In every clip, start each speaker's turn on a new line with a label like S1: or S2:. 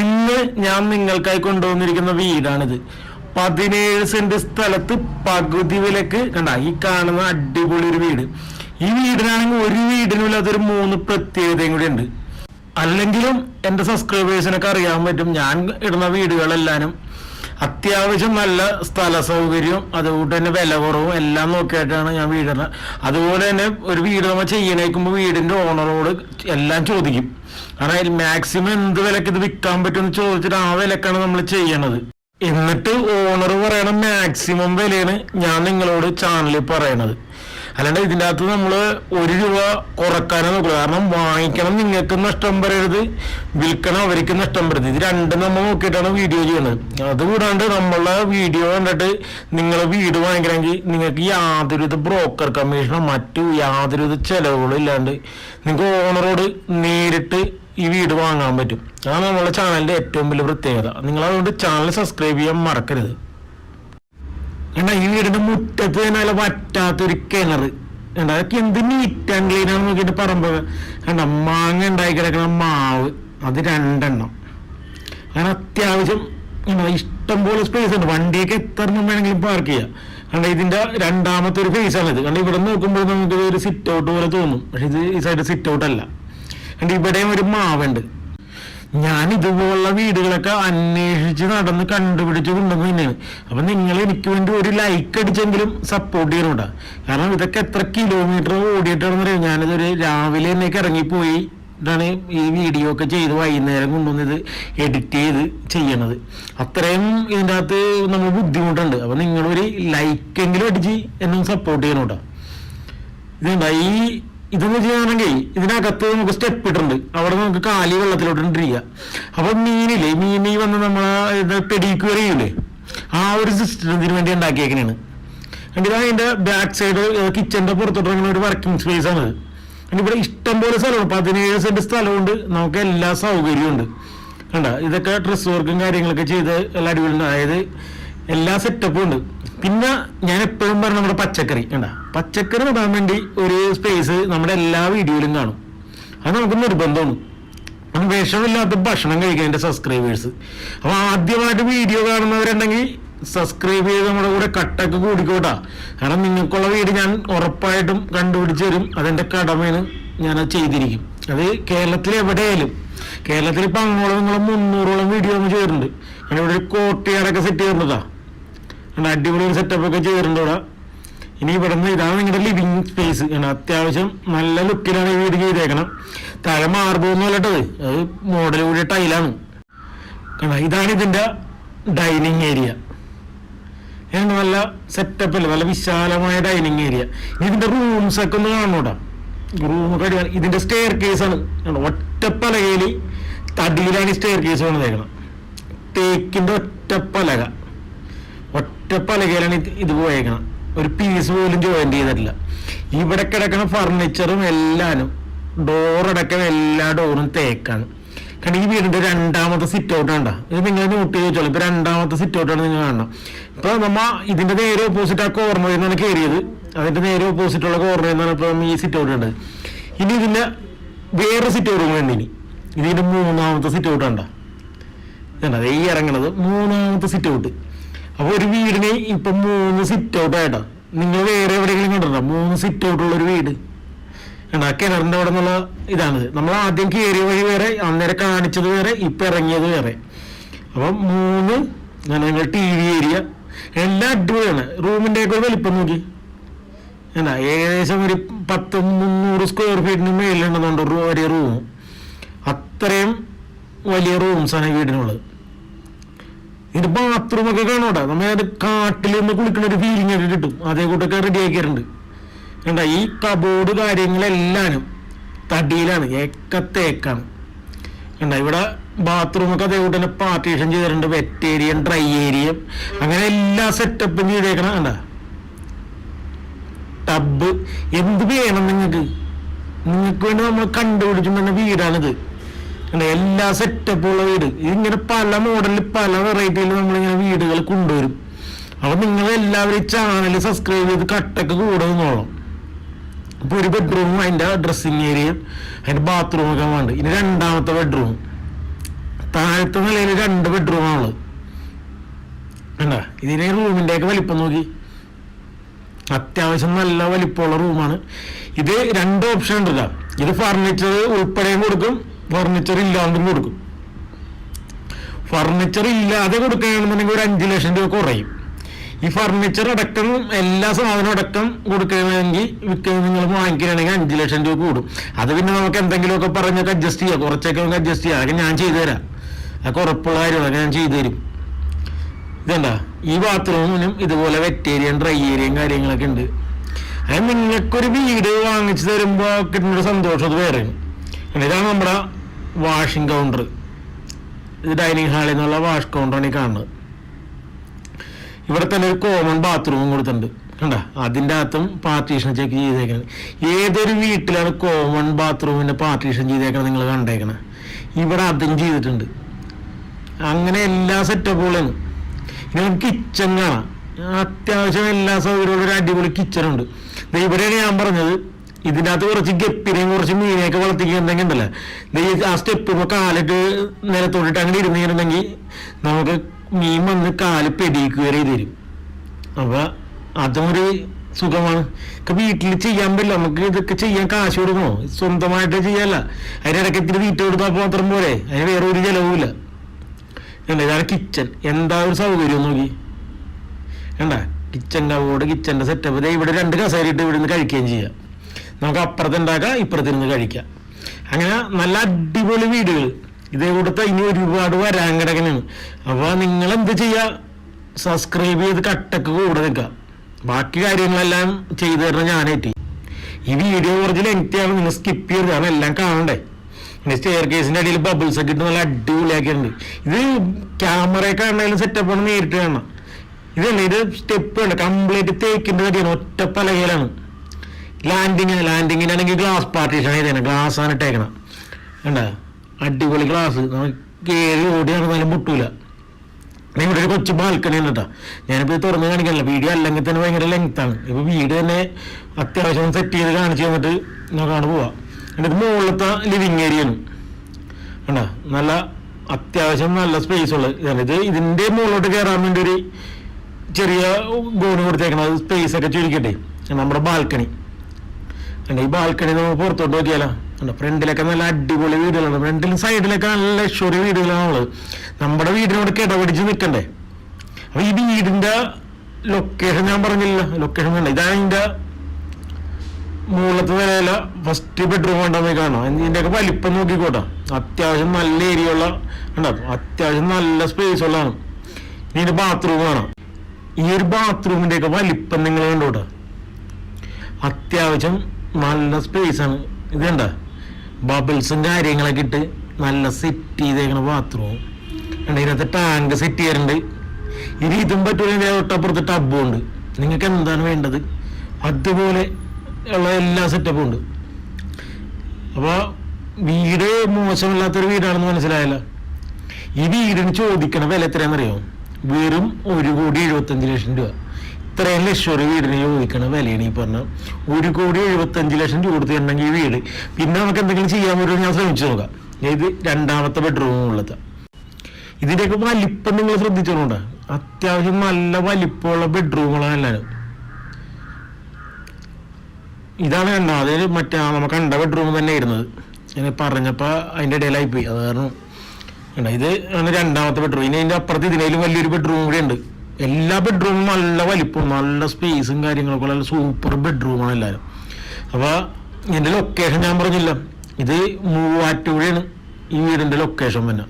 S1: ഇന്ന് ഞാൻ നിങ്ങൾക്കായി കൊണ്ടുവന്നിരിക്കുന്ന വീടാണിത്. പതിനേഴ് സെന്റ് സ്ഥലത്ത് പകുതി വിലക്ക് കണ്ട ഈ കാണുന്ന അടിപൊളി ഒരു വീട്. ഈ വീടിനാണെങ്കിൽ ഒരു വീടിനും ഇല്ലാത്തൊരു മൂന്ന് പ്രത്യേകതയും കൂടി ഉണ്ട്. അല്ലെങ്കിലും എന്റെ സബ്സ്ക്രൈബേഴ്സിനൊക്കെ അറിയാൻ പറ്റും ഞാൻ ഇടുന്ന വീടുകളെല്ലാനും. അത്യാവശ്യം നല്ല സ്ഥല സൗകര്യവും അതുകൊണ്ട് തന്നെ വില കുറവും എല്ലാം നോക്കിയിട്ടാണ് ഞാൻ വീടിന് അതുപോലെ തന്നെ ഒരു വീട് നമ്മൾ ചെയ്യണേക്കുമ്പോൾ വീടിന്റെ ഓണറോട് എല്ലാം ചോദിക്കും. കാരണം മാക്സിമം എന്ത് വിലക്ക് ഇത് വിൽക്കാൻ പറ്റുമെന്ന് ചോദിച്ചിട്ട് ആ വിലക്കാണ് നമ്മൾ ചെയ്യണത്. എന്നിട്ട് ഓണർ പറയണ മാക്സിമം വിലയാണ് ഞാൻ നിങ്ങളോട് ചാനലിൽ പറയണത്. അല്ലാണ്ട് ഇതിന്റെ അകത്ത് നമ്മൾ ഒരു രൂപ കുറക്കാനേ നോക്കുള്ളൂ. കാരണം വാങ്ങിക്കണം നിങ്ങൾക്ക് നഷ്ടം വരരുത് വിൽക്കണം അവർക്ക് നഷ്ടം വരരുത് ഇത് രണ്ടും നമ്മൾ നോക്കിയിട്ടാണ് വീഡിയോ ചെയ്യുന്നത്. അതുകൂടാണ്ട് നമ്മളെ വീഡിയോ കണ്ടിട്ട് നിങ്ങൾ വീട് വാങ്ങിക്കണമെങ്കിൽ നിങ്ങൾക്ക് യാതൊരുവിധ ബ്രോക്കർ കമ്മീഷനോ മറ്റു യാതൊരുവിധ ചെലവുകളും ഇല്ലാണ്ട് നിങ്ങൾക്ക് ഓണറോട് നേരിട്ട് ഈ വീട് വാങ്ങാൻ പറ്റും. അതാണ് നമ്മളെ ചാനലിന്റെ ഏറ്റവും വലിയ പ്രത്യേകത. നിങ്ങൾ അതുകൊണ്ട് ചാനൽ സബ്സ്ക്രൈബ് ചെയ്യാൻ മറക്കരുത്. കണ്ടാ ഈ വീടിന്റെ മുറ്റത്ത് തന്നെ നല്ല വറ്റാത്തൊരു കിണർ എന്താ അതൊക്കെ എന്ത് നീറ്റ് ആൻഡ് ക്ലീൻ ആണെന്ന് നോക്കിയിട്ട് പറമ്പ്. കണ്ട മാങ്ങ ഉണ്ടായി കിടക്കണ മാവ്. അത് രണ്ടെണ്ണം. അങ്ങനെ അത്യാവശ്യം ഇഷ്ടം പോലെ സ്പേസ് ഉണ്ട്. വണ്ടിയൊക്കെ എത്ര വേണമെങ്കിലും പാർക്ക് ചെയ്യാം. കണ്ട ഇതിന്റെ രണ്ടാമത്തെ ഒരു ഫേസ് ആണ് ഇത് കണ്ട ഇവിടെ നോക്കുമ്പോൾ നമുക്ക് ഒരു സിറ്റ് ഔട്ട് പോലെ തോന്നും. പക്ഷെ ഇത് ഈ സൈഡ് സിറ്റ് ഔട്ട് അല്ല. കണ്ട ഇവിടെയും ഒരു മാവുണ്ട്. ഞാൻ ഇതുപോലുള്ള വീടുകളൊക്കെ അന്വേഷിച്ച് നടന്ന് കണ്ടുപിടിച്ച് കൊണ്ടുവന്ന് തന്നെയാണ് അപ്പൊ നിങ്ങൾ എനിക്ക് വേണ്ടി ഒരു ലൈക്ക് അടിച്ചെങ്കിലും സപ്പോർട്ട് ചെയ്യണോട്ടാ കാരണം ഇതൊക്കെ എത്ര കിലോമീറ്റർ ഓടിയിട്ടാണെന്ന് അറിയാം ഞാനിതൊരു രാവിലെ എന്നേക്ക് ഇറങ്ങിപ്പോയി ഇതാണ് ഈ വീഡിയോ ഒക്കെ ചെയ്ത് വൈകുന്നേരം കൊണ്ടുവന്നത് എഡിറ്റ് ചെയ്ത് ചെയ്യണത്. അത്രയും ഇതിന്റെ അകത്ത് നമ്മൾ ബുദ്ധിമുട്ടുണ്ട്. അപ്പൊ നിങ്ങളൊരു ലൈക്കെങ്കിലും അടിച്ച് എന്നും സപ്പോർട്ട് ചെയ്യണോട്ടാ ഇതുണ്ട? ഈ ഇതെന്ന് ചെയ്യുകയാണെങ്കിൽ ഇതിനകത്ത് നമുക്ക് സ്റ്റെപ്പ് ഇട്ടുണ്ട് അവിടെ നമുക്ക് കാലി വെള്ളത്തിലോട്ടിരിക്കുക അപ്പൊ മീനില്ലേ മീൻ വന്ന് നമ്മളെ പെഡിക്യൂർ ചെയ്യൂലേ? ആ ഒരു സിസ്റ്റം ഇതിന് വേണ്ടി ഉണ്ടാക്കിയേക്കണാണ്. എന്നിട്ട് അതിന്റെ ബാക്ക് സൈഡ് കിച്ചന്റെ പുറത്തോട്ടിറങ്ങുന്ന ഒരു വർക്കിംഗ് സ്പേസ് ആണ് ഇത്. ഇവിടെ ഇഷ്ടം പോലെ സ്ഥലമുണ്ട്. പതിനേഴ് സെന്റ് സ്ഥലമുണ്ട് നമുക്ക് എല്ലാ സൗകര്യവും ഉണ്ട്. കണ്ട? ഇതൊക്കെ ഡ്രസ് വർക്കും കാര്യങ്ങളൊക്കെ ചെയ്ത് എല്ലാ അടിപൊളി അതായത് എല്ലാ സെറ്റപ്പും ഉണ്ട്. പിന്നെ ഞാൻ എപ്പോഴും പറഞ്ഞ നമ്മുടെ പച്ചക്കറി കണ്ട? പച്ചക്കറി നടാൻ വേണ്ടി ഒരു സ്പേസ് നമ്മുടെ എല്ലാ വീഡിയോയിലും കാണും. അത് നമുക്ക് നിർബന്ധമാണ്. അത് വിഷമില്ലാത്ത ഭക്ഷണം കഴിക്കാൻ എന്റെ സബ്സ്ക്രൈബേഴ്സ് അപ്പോൾ ആദ്യമായിട്ട് വീഡിയോ കാണുന്നവരുണ്ടെങ്കിൽ സബ്സ്ക്രൈബ് ചെയ്ത് നമ്മുടെ കൂടെ കട്ടൊക്കെ കൂടിക്കോട്ടാ. കാരണം നിങ്ങൾക്കുള്ള വീട് ഞാൻ ഉറപ്പായിട്ടും കണ്ടുപിടിച്ച് തരും. അതെന്റെ കടമയാണ് ഞാൻ അത് ചെയ്തിരിക്കും. അത് കേരളത്തിൽ എവിടെയായാലും. കേരളത്തിൽ ഇപ്പം അങ്ങോളം നിങ്ങളും മുന്നൂറോളം വീഡിയോ നമ്മൾ ചെയ്തിട്ടുണ്ട് കാരണം ഒരു കോട്ടയാടൊക്കെ സെറ്റ് ചെയ്തിട്ടുണ്ടതാ അങ്ങനെ അടിപൊളി ഒരു സെറ്റപ്പ് ഒക്കെ ചെയ്തിട്ടുണ്ട് ഇവിടെ ഇനി ഇവിടെ നിന്ന് ഇതാണ് നിങ്ങളുടെ ലിവിങ് സ്പേസ് അത്യാവശ്യം നല്ല ലുക്കിലാണ് ഈ വീട് ചെയ്തേക്കണം. താഴെ മാർബൊന്നും അത് മോഡൽ കൂടിയ ടൈലാണ് കണ്ട ഇതാണ് ഇതിന്റെ ഡൈനിങ് ഏരിയ നല്ല സെറ്റപ്പ് അല്ലേ? നല്ല വിശാലമായ ഡൈനിങ് ഏരിയ ഇതിന്റെ റൂംസ് ഒക്കെ ഒന്ന് കാണണോട്ടാ റൂമൊക്കെ അടിപൊളി. ഇതിന്റെ സ്റ്റെയർ ആണ്? ഒറ്റപ്പലകയിൽ തടിയിലാണ് ഈ സ്റ്റെയർ കേസ് വന്നേക്കണം. തേക്കിന്റെ ഒറ്റപ്പലക ഒറ്റപ്പലകയിലാണ് ഇത് ഇത് പോയേക്കണം. ഒരു പീസ് പോലും ജോയിൻ ചെയ്തിട്ടില്ല. ഇവിടെ കിടക്കുന്ന ഫർണിച്ചറും എല്ലാനും ഡോറടക്കം എല്ലാ ഡോറും തേക്കാണ്. കാരണം ഈ വീടിന്റെ രണ്ടാമത്തെ സിറ്റ് ഔട്ട് കണ്ട? ഇത് നിങ്ങൾ നോട്ട് ചെയ്ത് വെച്ചോളൂ. ഇപ്പൊ രണ്ടാമത്തെ സിറ്റ് ഔട്ടാണ് നിങ്ങൾ കാണണം. ഇപ്പൊ നമ്മ ഇതിന്റെ നേരെ ഓപ്പോസിറ്റ് ആ കോർണറിൽ നിന്നാണ് കയറിയത് അതിന്റെ നേരെ ഓപ്പോസിറ്റ് ഉള്ള കോർണറിൽ നിന്നാണ് ഇപ്പൊ ഈ സിറ്റ് ഔട്ട് ഉണ്ട് ഇനി ഇതിന്റെ വേറെ സിറ്റ് ഔട്ട് വേണ്ടി ഇനി. ഇതിന്റെ മൂന്നാമത്തെ സിറ്റ് ഔട്ട് കണ്ട? ഈ ഇറങ്ങണത് മൂന്നാമത്തെ സിറ്റ് ഔട്ട് അപ്പൊ ഒരു വീടിന് ഇപ്പൊ മൂന്ന് സിറ്റ് ഔട്ട് ആയിട്ടാ. നിങ്ങൾ വേറെ എവിടെയെങ്കിലും കണ്ടോ മൂന്ന് സിറ്റ് ഔട്ട് ഉള്ള ഒരു വീട്. ആ കിണറിന്റെ അവിടെ നിന്നുള്ള ഇതാണിത് നമ്മൾ ആദ്യം കയറിയ വഴി വേറെ അന്നേരം കാണിച്ചത് വേറെ ഇപ്പൊ ഇറങ്ങിയത് വേറെ. അപ്പൊ മൂന്ന് ഞങ്ങൾ ടി വി ഏരിയ എല്ലാം അടിപൊളിയാണ്. റൂമിന്റെ ഒക്കെ വലിപ്പം നോക്കി. എന്നാ ഏകദേശം ഒരു പത്ത് മുന്നൂറ് സ്ക്വയർ ഫീറ്റിന് മേലുണ്ടെന്നുണ്ട് വലിയ റൂം. അത്രയും വലിയ റൂംസാണ് വീടിനുള്ളത്. ഇത് ബാത്റൂം ഒക്കെ കാണൂടാ നമ്മൾ കാട്ടിൽ നിന്ന് കുളിക്കുന്ന ഒരു ഫീലിംഗ് ഒക്കെ കിട്ടും. അതേ കൂട്ടൊക്കെ റെഡി ആക്കിയിട്ടുണ്ട്. കണ്ട ഈ കബോർഡ് കാര്യങ്ങളെല്ലാനും തടിയിലാണ് ഏക്കത്തേക്കാണ് കണ്ട ഇവിടെ ബാത്റൂം ഒക്കെ അതേ കൂട്ട് തന്നെ പാർട്ടീഷൻ ചെയ്തിട്ടുണ്ട്. വെറ്റ് ഏരിയ ഡ്രൈ ഏരിയ അങ്ങനെ എല്ലാ സെറ്റപ്പും ചെയ്തേക്കണം കണ്ട. ടബ് എന്ത് വേണം നിങ്ങൾക്ക്? നിങ്ങൾക്ക് വേണ്ടി നമ്മൾ കണ്ടുപിടിച്ചു വീടാണിത്. എല്ലാ സെറ്റപ്പ് ഉള്ള വീട്. ഇതിങ്ങനെ പല മോഡലിൽ പല വെറൈറ്റിയിൽ നമ്മളിങ്ങനെ വീടുകൾ കൊണ്ടുവരും. അപ്പൊ നിങ്ങൾ എല്ലാവരും ചാനൽ സബ്സ്ക്രൈബ് ചെയ്ത് കട്ടൊക്കെ കൂടെ നിന്നോളാം. അപ്പൊ ഒരു ബെഡ്റൂമും അതിന്റെ ഡ്രസ്സിങ് ഏരിയയും ബാത്റൂം ഒക്കെ വേണ്ട. ഇനി രണ്ടാമത്തെ ബെഡ്റൂം താഴത്തെ നിലയിൽ രണ്ട് ബെഡ്റൂമാണ് കണ്ട? ഇതിനെ റൂമിന്റെ ഒക്കെ വലിപ്പം നോക്കി. അത്യാവശ്യം നല്ല വലിപ്പമുള്ള റൂമാണ് ഇത് രണ്ട് ഓപ്ഷൻ ഉണ്ടല്ല ഇത് ഫർണിച്ചർ ഉൾപ്പെടെയും കൊടുക്കും. ഫർണിച്ചർ ഇല്ലാണ്ടും കൊടുക്കും. ഫർണിച്ചർ ഇല്ലാതെ കൊടുക്കുകയാണെന്നുണ്ടെങ്കിൽ ഒരു അഞ്ച് ലക്ഷം രൂപ കുറയും. ഈ ഫർണിച്ചർ അടക്കം എല്ലാ സാധനവും അടക്കം കൊടുക്കുകയാണെങ്കിൽ വിൽക്കുക നിങ്ങൾ വാങ്ങിക്കുകയാണെങ്കിൽ അഞ്ച് ലക്ഷം രൂപ കൂടും. അത് പിന്നെ നമുക്ക് എന്തെങ്കിലുമൊക്കെ പറഞ്ഞൊക്കെ അഡ്ജസ്റ്റ് ചെയ്യാം. കുറച്ചൊക്കെ നമുക്ക് അഡ്ജസ്റ്റ് ചെയ്യാം. അതൊക്കെ ഞാൻ ചെയ്തു തരാം. അതൊക്കെ ഉറപ്പുള്ള കാര്യമാണ്. ഞാൻ ചെയ്തു തരും. ഇതണ്ട? ഈ ബാത്റൂമിനും ഇതുപോലെ വെറ്റേരിയൻ ഡ്രൈ ഏരിയയും കാര്യങ്ങളൊക്കെ ഉണ്ട്. അത് നിങ്ങൾക്കൊരു വീട് വാങ്ങിച്ചു തരുമ്പോൾ കിട്ടുന്ന ഒരു സന്തോഷം അത് വേറെയാണ്. ഇതാണ് നമ്മുടെ വാഷിംഗ് കൗണ്ടർ ഡൈനിങ് ഹാളിൽ നിന്നുള്ള വാഷ് കൗണ്ടറാണ് ഈ കാണുന്നത്. ഇവിടെ തന്നെ ഒരു കോമൺ ബാത്റൂമും കൊടുത്തിട്ടുണ്ട്. കണ്ട? അതിന്റെ അകത്തും പാർട്ടീഷൻ ചെക്ക് ചെയ്തേക്കണം. ഏതൊരു വീട്ടിലാണ് കോമൺ ബാത്റൂമിന്റെ പാർട്ടീഷൻ ചെയ്തേക്കണം നിങ്ങൾ കണ്ടേക്കണം? ഇവിടെ അതും ചെയ്തിട്ടുണ്ട്. അങ്ങനെ എല്ലാ സെറ്റപ്പുകളും ഇനി കിച്ചൺ കാണാം. അത്യാവശ്യം എല്ലാ സൗകര്യമുള്ള ഒരു അടിപൊളി കിച്ചൺ ഉണ്ട്. ഇവിടെയാണ് ഞാൻ പറഞ്ഞത് ഇതിന്റെ അകത്ത് കുറച്ച് ഗപ്പിനെയും കുറച്ച് മീനെയൊക്കെ വളർത്തിക്കുന്നുണ്ടെങ്കിൽ ഉണ്ടല്ലോ. ദേ ഈ ആ സ്റ്റെപ്പ് കാലിട്ട് നിലത്തോട്ടിട്ട് അങ്ങനെ ഇരുന്നിരുന്നെങ്കിൽ നമുക്ക് മീൻ വന്ന് കാൽ പെടിക്കുകയറി തരും അപ്പൊ അതും ഒരു സുഖമാണ്. ഇപ്പൊ വീട്ടിൽ ചെയ്യാൻ പറ്റില്ല. നമുക്ക് ഇതൊക്കെ ചെയ്യാൻ കാശ് കൊടുക്കണോ? സ്വന്തമായിട്ട് ചെയ്യല്ല അതിനിടയ്ക്ക് ഇത്തിരി തീറ്റ കൊടുത്താൽ മാത്രം പോരെ. അതിന് വേറെ ഒരു ചെലവുമില്ല. കണ്ട? ഇതാണ് കിച്ചൺ എന്താ ഒരു സൗകര്യം നോക്കി. കണ്ട? കിച്ചന്റെ അവിടെ കിച്ചന്റെ സെറ്റപ്പ് ഇവിടെ രണ്ട് കസേരയിട്ട് ഇവിടെ നിന്ന് കഴിക്കുകയും ചെയ്യാം. നമുക്ക് അപ്പുറത്ത് ഉണ്ടാക്കാം ഇപ്പുറത്തിരുന്ന് കഴിക്കാം. അങ്ങനെ നല്ല അടിപൊളി വീടുകൾ. ഇതേ കൊടുത്ത ഇനി ഒരുപാട് വരാൻ കിടക്കണാണ്. അപ്പോൾ നിങ്ങൾ എന്ത് ചെയ്യുക സബ്സ്ക്രൈബ് ചെയ്ത് കട്ടക്ക് കൂടെ നിൽക്കുക. ബാക്കി കാര്യങ്ങളെല്ലാം ചെയ്തു തരണം ഞാനേറ്റി ഈ വീഡിയോ കുറച്ച് ആണ് നിങ്ങൾ സ്കിപ്പ് ചെയ്ത് കാരണം എല്ലാം കാണണ്ടേ? പിന്നെ സ്റ്റെയർ കേസിന്റെ അടിയിൽ ബബിൾസ് ഒക്കെ ഇട്ട് നല്ല അടിപൊളിയാക്കിയിട്ടുണ്ട്. ഇത് ക്യാമറയൊക്കെ ആണെങ്കിലും സെറ്റപ്പ് ആണ് നേരിട്ട് കാണണം ഇതല്ല ഇത് സ്റ്റെപ്പ് ഉണ്ട് കംപ്ലീറ്റ് തേക്കിന്റെ തടിയാണ് ഒറ്റ പലകയിലാണ്. ലാൻഡിങ് ലാൻഡിങ്ങിനാണെങ്കിൽ ഗ്ലാസ് പാർട്ടീഷൻ ചെയ്തേനെ. ഗ്ലാസ് ആണ് ഇട്ടേക്കണം. കണ്ട? അടിപൊളി ഗ്ലാസ് നമുക്ക് കയറി ഓടി നടന്നാലും മുട്ടൂല. ഇവിടെ ഒരു കൊച്ചു ബാൽക്കണി ഉണ്ട് കേട്ടോ ഞാനിപ്പോൾ ഇത് തുറന്ന് കാണിക്കാനില്ല. വീഡിയോ അല്ലെങ്കിൽ തന്നെ ഭയങ്കര ലെങ്ത് ആണ്. ഇപ്പോൾ വീട് തന്നെ അത്യാവശ്യം സെറ്റ് ചെയ്ത് കാണിച്ചു തന്നിട്ട് നോക്കാണ് പോവാം. എന്നിട്ട് മുകളിലത്തെ ലിവിങ് ഏരിയയാണ് കണ്ടോ? നല്ല അത്യാവശ്യം നല്ല സ്പേസ് ഉള്ളത് ഇത് ഇതിന്റെ മുകളിലോട്ട് കയറാൻ വേണ്ടി ഒരു ചെറിയ ഗോണി കൊടുത്തേക്കണം. സ്പേസ് ഒക്കെ ചുരുക്കട്ടെ. നമ്മുടെ ബാൽക്കണി ഈ ബാൽക്കണി നമ്മൾ പുറത്തോട്ട് നോക്കിയാലോ? കണ്ടോ? ഫ്രണ്ടിലൊക്കെ നല്ല അടിപൊളി വീടുകളാണ്. ഫ്രണ്ടിലും സൈഡിലൊക്കെ നല്ല ലക്ഷറി വീടുകളാണ് ഉള്ളത്. നമ്മുടെ വീടിനോട് കിടപിടിച്ച് നിൽക്കണ്ടേ? അപ്പൊ ഈ വീടിന്റെ ലൊക്കേഷൻ ഞാൻ പറഞ്ഞില്ല ലൊക്കേഷൻ വേണ്ട. ഇതാണ് ഇതിന്റെ മുകളിലത്തെ നിലയില ഫസ്റ്റ് ബെഡ്റൂം ഉണ്ടെന്ന് കാണാം ഇതിന്റെയൊക്കെ വലിപ്പം നോക്കിക്കോട്ടെ. അത്യാവശ്യം നല്ല ഏരിയ ഉള്ള ഉണ്ടാക്കും അത്യാവശ്യം നല്ല സ്പേസ് ഉള്ളതാണ്. ഇതിന്റെ ബാത്റൂം കാണാം. ഈ ഒരു ബാത്റൂമിന്റെ ഒക്കെ വലിപ്പം നിങ്ങൾ കണ്ടോട്ടെ അത്യാവശ്യം നല്ല സ്പേസ് ആണ്. ഇത് കണ്ട? ബബിൾസും കാര്യങ്ങളൊക്കെ ഇട്ട് നല്ല സെറ്റ് ചെയ്തേക്കണ ബാത്റൂം കണ്ട? ഇതിനകത്ത് ടാങ്ക് സെറ്റ് ചെയ്യാറുണ്ട് ഇനി ഇതും പറ്റൂല ഒട്ടപ്പുറത്ത് ടബും ഉണ്ട്. നിങ്ങൾക്ക് എന്താണ് വേണ്ടത്? അതുപോലെ ഉള്ള എല്ലാ സെറ്റപ്പും ഉണ്ട്. അപ്പോൾ വീട് മോശമില്ലാത്തൊരു വീടാണെന്ന് മനസ്സിലായല്ല? ഈ വീടിന് ചോദിക്കണ വില എത്രയാണെന്നറിയോ? വെറും ഒരു കോടി എഴുപത്തഞ്ച് ലക്ഷം രൂപ. ഇത്രയും ലക്ഷം ഒരു വീടിന് ചോദിക്കണ വിലയാണ് ഈ പറഞ്ഞ. ഒരു കോടി എഴുപത്തഞ്ച് ലക്ഷം രൂപ കൊടുത്തിട്ടുണ്ടെങ്കിൽ ഈ വീട്. പിന്നെ നമുക്ക് എന്തെങ്കിലും ചെയ്യാൻ പറ്റുമോ ഞാൻ ശ്രമിച്ചു നോക്കാം. ഇത് രണ്ടാമത്തെ ബെഡ്റൂമും ഉള്ളത്. ഇതിന്റെയൊക്കെ വലിപ്പം നിങ്ങൾ ശ്രദ്ധിച്ചോണ്ട അത്യാവശ്യം നല്ല വലിപ്പമുള്ള ബെഡ്റൂമുകളാണ് എല്ലാവരും. ഇതാണ് കണ്ട? അതിൽ മറ്റേ നമുക്ക് കണ്ട ബെഡ്റൂം തന്നെ ഇരുന്നത് ഞാൻ പറഞ്ഞപ്പോൾ അതിന്റെ ഇടയിലായി പോയി അത് കാരണം ഇത് രണ്ടാമത്തെ ബെഡ്റൂം ഇനി അതിന്റെ അപ്പുറത്ത് ഇതിനേലും വലിയൊരു ബെഡ്റൂം കൂടെ ഉണ്ട്. എല്ലാ ബെഡ്റൂമും നല്ല വലിപ്പവും നല്ല സ്പേസും കാര്യങ്ങളൊക്കെ ഉള്ള സൂപ്പർ ബെഡ്റൂമാണ് എല്ലാവരും അപ്പോൾ ഇതിന്റെ ലൊക്കേഷൻ ഞാൻ പറഞ്ഞില്ല. ഇത് മൂവാറ്റുപുഴയാണ്. ഈ വീടിന്റെ ലൊക്കേഷൻ തന്നെ.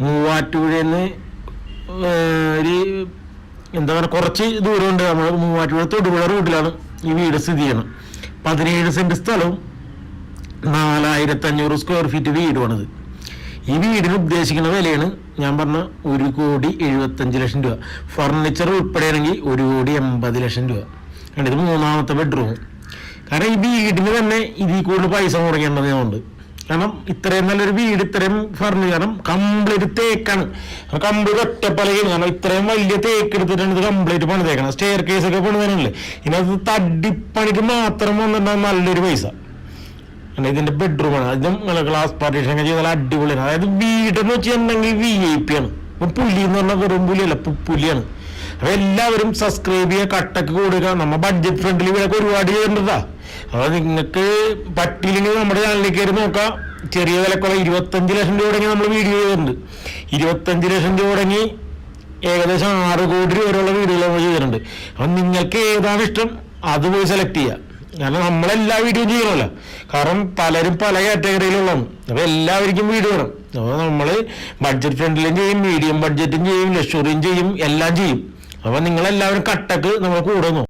S1: മൂവാറ്റുപുഴയിൽ നിന്ന് ഒരു എന്താ പറയുക കുറച്ച് ദൂരമുണ്ട്. നമ്മൾ മൂവാറ്റുപുഴ തൊടുപുഴ റൂട്ടിലാണ് ഈ വീട് സ്ഥിതി ചെയ്യുന്നത്. പതിനേഴ് സെന്റ് സ്ഥലവും നാലായിരത്തി അഞ്ഞൂറ് സ്ക്വയർ ഫീറ്റ് വീടുമാണിത് ഈ വീടിന് ഉദ്ദേശിക്കുന്ന വിലയാണ് ഞാൻ പറഞ്ഞ ഒരു കോടി എഴുപത്തഞ്ച് ലക്ഷം രൂപ. ഫർണിച്ചർ ഉൾപ്പെടെയാണെങ്കിൽ ഒരു കോടി എൺപത് ലക്ഷം രൂപ. കണ്ടിത് മൂന്നാമത്തെ ബെഡ്റൂം കാരണം ഈ വീടിന് തന്നെ ഇതിൽ കൂടുതൽ പൈസ മുടങ്ങേണ്ടതുകൊണ്ട് കാരണം ഇത്രയും നല്ലൊരു വീട് ഇത്രയും ഫർണിച്ചർ കാരണം കംപ്ലീറ്റ് തേക്കാണ്. കംപ്ലീറ്റ് ഒറ്റപ്പലകയാണ് കാരണം ഇത്രയും വലിയ തേക്ക് എടുത്തിട്ടാണ് ഇത് കംപ്ലീറ്റ് പണിതേക്കണം സ്റ്റെയർ കേസ് ഒക്കെ ഇനി അത് തടിപ്പണിക്ക് മാത്രം വന്നിട്ടുണ്ടാകും നല്ലൊരു പൈസ. കാരണം ഇതിന്റെ ബെഡ്റൂമാണ് അതും ഗ്ലാസ് പാർട്ടീഷൻ ഒക്കെ അടിപൊളിയാണ്. അതായത് വീടെന്ന് വെച്ചിട്ടുണ്ടെങ്കിൽ വി ഐ പി ആണ്. ഇപ്പൊ പുലി എന്ന് പറഞ്ഞാൽ വെറും പുലിയല്ല പുലിയാണ്. അപ്പൊ എല്ലാവരും സബ്സ്ക്രൈബ് ചെയ്യുക കട്ടക്ക് കൊടുക്കുക. നമ്മ ബഡ്ജറ്റ് ഫ്രണ്ട്ലി വീടൊക്കെ ഒരുപാട് ചെയ്തിട്ടുണ്ടാ അപ്പൊ നിങ്ങൾക്ക് പറ്റിയില്ലെങ്കിൽ നമ്മുടെ ചാനലിൽ കയറി നോക്കാം. ചെറിയ വിലക്കുള്ള ഇരുപത്തഞ്ച് ലക്ഷം രൂപ തുടങ്ങി നമ്മൾ വീഡിയോ ചെയ്തിട്ടുണ്ട് ഇരുപത്തഞ്ച് ലക്ഷം രൂപ തുടങ്ങി ഏകദേശം ആറ് കോടി രൂപ വരെയുള്ള വീഡിയോകൾ നമ്മൾ ചെയ്തിട്ടുണ്ട്. അപ്പൊ നിങ്ങൾക്ക് ഏതാണ് ഇഷ്ടം അത് പോയി സെലക്ട് ചെയ്യുക. കാരണം നമ്മളെല്ലാ വീഡിയോ ചെയ്യണമല്ലോ. കാരണം പലരും പല കാറ്റഗറിയിലുള്ളതാണ്. അപ്പൊ എല്ലാവർക്കും വീഡിയോ വേണം അപ്പോൾ നമ്മൾ ബഡ്ജറ്റ് ഫ്രണ്ടിലും ചെയ്യും മീഡിയം ബഡ്ജറ്റും ചെയ്യും ലക്ഷറിയും ചെയ്യും എല്ലാം ചെയ്യും. അപ്പൊ നിങ്ങളെല്ലാവരും കട്ടക്ക് നമ്മൾ കൂടുന്നു